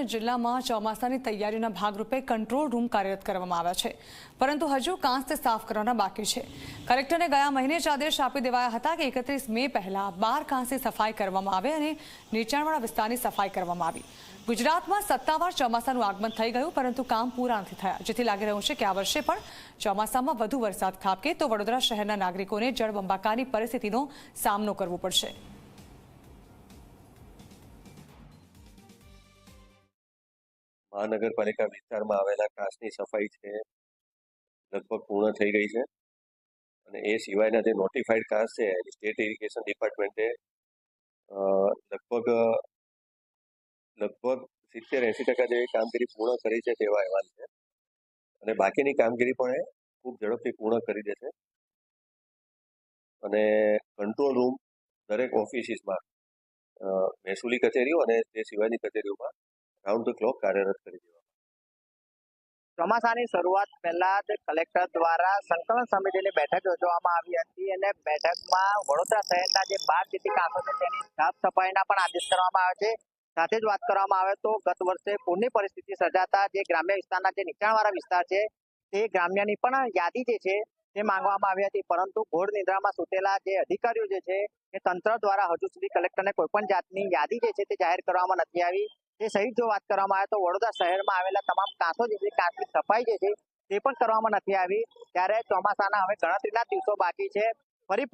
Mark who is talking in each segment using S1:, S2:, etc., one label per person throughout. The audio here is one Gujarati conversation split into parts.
S1: અને જિલ્લામાં ચોમાસાની તૈયારીના ભાગરૂપે કંટ્રોલ રૂમ કાર્યરત કરવામાં આવ્યા છે. પરંતુ હજુ કાંસ સાફ કરવાના બાકી છે. કલેક્ટરને ગયા મહિને જ આદેશ આપી દેવાયા હતા કે એકત્રીસ મે પહેલા બાર કાંસની સફાઈ કરવામાં આવે અને નીચાણવાળા વિસ્તારની સફાઈ કરવામાં આવી. ગુજરાતમાં સત્તાવાર ચોમાસાનું આગમન થઈ ગયું, પરંતુ કામ પૂરા નથી થયા, જેથી લાગી રહ્યું છે કે આ વર્ષે પણ ચોમાસામાં વધુ વરસાદ ખાબકે તો વડોદરા શહેરના નાગરિકોને જળબંબાકારની પરિસ્થિતિનો સામનો કરવો પડશે.
S2: મહાનગરપાલિકા વિસ્તારમાં આવેલા કાચની સફાઈ છે, લગભગ પૂર્ણ થઈ ગઈ છે. અને એ સિવાયના જે નોટિફાઈડ કાચ છે સ્ટેટ ઇરિગેશન ડિપાર્ટમેન્ટે લગભગ લગભગ સિત્તેર એંસી ટકા જેવી કામગીરી પૂર્ણ કરી છે તેવા અહેવાલ છે. અને બાકીની કામગીરી પણ એ ખૂબ ઝડપથી પૂર્ણ કરી દેશે. અને કંટ્રોલ રૂમ દરેક ઓફિસીસમાં મહેસૂલી કચેરીઓ અને તે સિવાયની કચેરીઓમાં રાઉન્ડ ધ ક્લોક કાર્યરત કરી
S3: ચોમાસાની શરૂઆત પહેલા જ કલેક્ટર દ્વારા સંકલન સમિતિની બેઠક યોજવામાં આવી હતી અને બેઠકમાં વડોદરા શહેરના જે બાર જેટલી કાંસો છે તેની સાફ સફાઈના પણ આદેશ કરવામાં આવે છે. સાથે જ વાત કરવામાં આવે તો ગત વર્ષે પૂરની પરિસ્થિતિ સર્જાતા જે ગ્રામ્ય વિસ્તારના જે નીચાણવાળા વિસ્તાર છે તે ગ્રામ્યની પણ યાદી જે છે તે માંગવામાં આવી હતી. પરંતુ ઘોર નિદ્રામાં સૂતેલા જે અધિકારીઓ જે છે એ તંત્ર દ્વારા હજુ સુધી કલેક્ટરને કોઈ પણ જાતની યાદી જે છે તે જાહેર કરવામાં નથી આવી. તે સહિત જો વાત કરવામાં આવે તો વડોદરા શહેરમાં આવેલા તમામ કાંસો જે છે કાંસની સફાઈ જે છે તે પણ કરવામાં નથી આવી. ત્યારે ચોમાસાના હવે ગણતરીના દિવસો બાકી છે. ફરી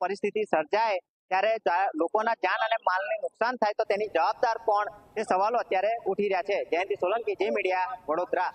S3: પરિસ્થિતિ સર્જાય, ત્યારે લોકોના જાન અને માલને નુકસાન થાય તો તેની જવાબદાર કોણ? તે સવાલો અત્યારે ઉઠી રહ્યા છે. જયંતિ સોલંકી, જે મીડિયા, વડોદરા.